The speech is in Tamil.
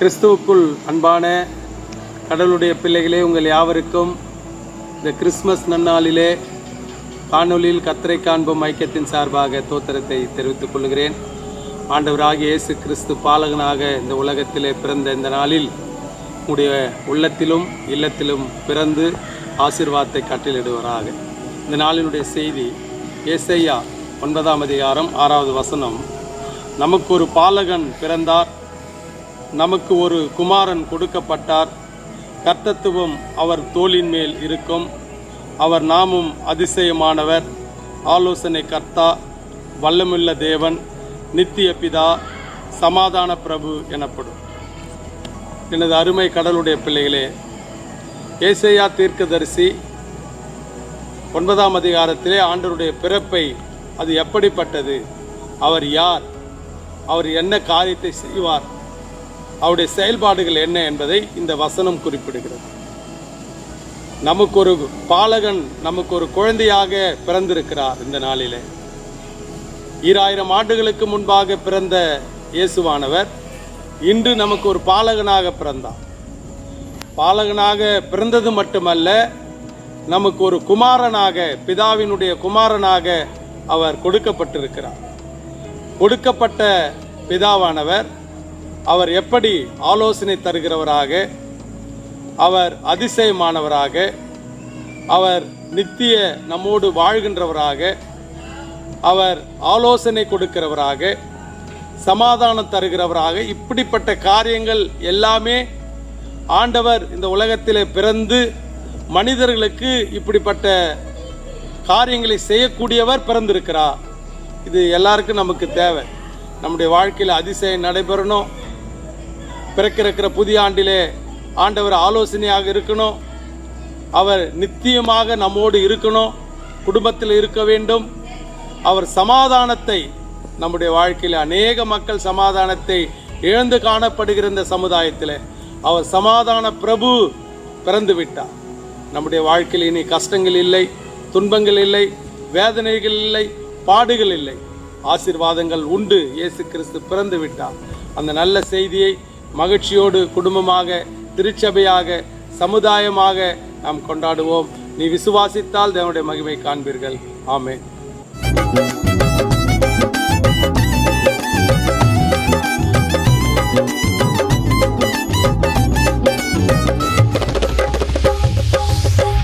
கிறிஸ்துவுக்குள் அன்பான கடவுளுடைய பிள்ளைகளே உங்கள் யாவருக்கும் இந்த கிறிஸ்மஸ் நன்னாளிலே காணொலியில் கத்தரை காண்போம் ஐக்கியத்தின் சார்பாக தோத்திரத்தை தெரிவித்துக் கொள்கிறேன். ஆண்டவராகிய இயேசு கிறிஸ்து பாலகனாக இந்த உலகத்திலே பிறந்த இந்த நாளில் உடைய உள்ளத்திலும் இல்லத்திலும் பிறந்து ஆசிர்வாதத்தை கட்டிலிடுவராக இந்த நாளினுடைய செய்தி ஏசையா ஒன்பதாம் அதிகாரம் ஆறாவது வசனம். நமக்கு ஒரு பாலகன் பிறந்தார் நமக்கு ஒரு குமாரன் கொடுக்கப்பட்டார். கர்த்தத்துவம் அவர் தோளின் மேல் இருக்கும். அவர் நாமும் அதிசயமானவர். ஆலோசனை கர்த்தா வல்லமுள்ள தேவன் நித்திய பிதா சமாதான பிரபு எனப்படும். எனது அருமை கடலுடைய பிள்ளைகளே ஏசையா தீர்க்கதரிசி ஒன்பதாம் அதிகாரத்திலே ஆண்டருடைய பிறப்பை அது எப்படிப்பட்டது? அவர் யார்? அவர் என்ன காரியத்தை செய்வார்? அவருடைய செயல்பாடுகள் என்ன என்பதை இந்த வசனம் குறிப்பிடுகிறது. நமக்கு ஒரு பாலகன் நமக்கு ஒரு குழந்தையாக பிறந்திருக்கிறார் இந்த நாளிலே. ஈராயிரம் ஆண்டுகளுக்கு முன்பாக பிறந்த இயேசுவானவர் இன்று நமக்கு ஒரு பாலகனாக பிறந்தார். பாலகனாக பிறந்தது மட்டுமல்ல நமக்கு ஒரு குமாரனாக பிதாவினுடைய குமாரனாக அவர் கொடுக்கப்பட்டிருக்கிறார். கொடுக்கப்பட்ட பிதாவானவர் அவர் எப்படி ஆலோசனை தருகிறவராக அவர் அதிசயமானவராக அவர் நித்திய நம்மோடு வாழ்கின்றவராக அவர் ஆலோசனை கொடுக்கிறவராக சமாதானம் தருகிறவராக இப்படிப்பட்ட காரியங்கள் எல்லாமே ஆண்டவர் இந்த உலகத்திலே பிறந்து மனிதர்களுக்கு இப்படிப்பட்ட காரியங்களை செய்யக்கூடியவர் பிறந்திருக்கிறார். இது எல்லாருக்கும் நமக்கு தேவை. நம்முடைய வாழ்க்கையில் அதிசயம் நடைபெறணும். பிறக்கிற புதிய ஆண்டிலே ஆண்டவர் ஆலோசனையாக இருக்கணும். அவர் நித்தியமாக நம்மோடு இருக்கணும். குடும்பத்தில் இருக்க வேண்டும். அவர் சமாதானத்தை நம்முடைய வாழ்க்கையில் அநேக மக்கள் சமாதானத்தை இழந்து காணப்படுகிற இந்த சமுதாயத்தில் அவர் சமாதான பிரபு பிறந்து விட்டார். நம்முடைய வாழ்க்கையில் இனி கஷ்டங்கள் இல்லை துன்பங்கள் இல்லை வேதனைகள் இல்லை பாடுகள் இல்லை. ஆசீர்வாதங்கள் உண்டு. இயேசு கிறிஸ்து பிறந்து விட்டார். அந்த நல்ல செய்தியை மகிழ்ச்சியோடு குடும்பமாக திருச்சபையாக சமுதாயமாக நாம் கொண்டாடுவோம். நீ விசுவாசித்தால் தேவனுடைய மகிமை காண்பீர்கள். ஆமே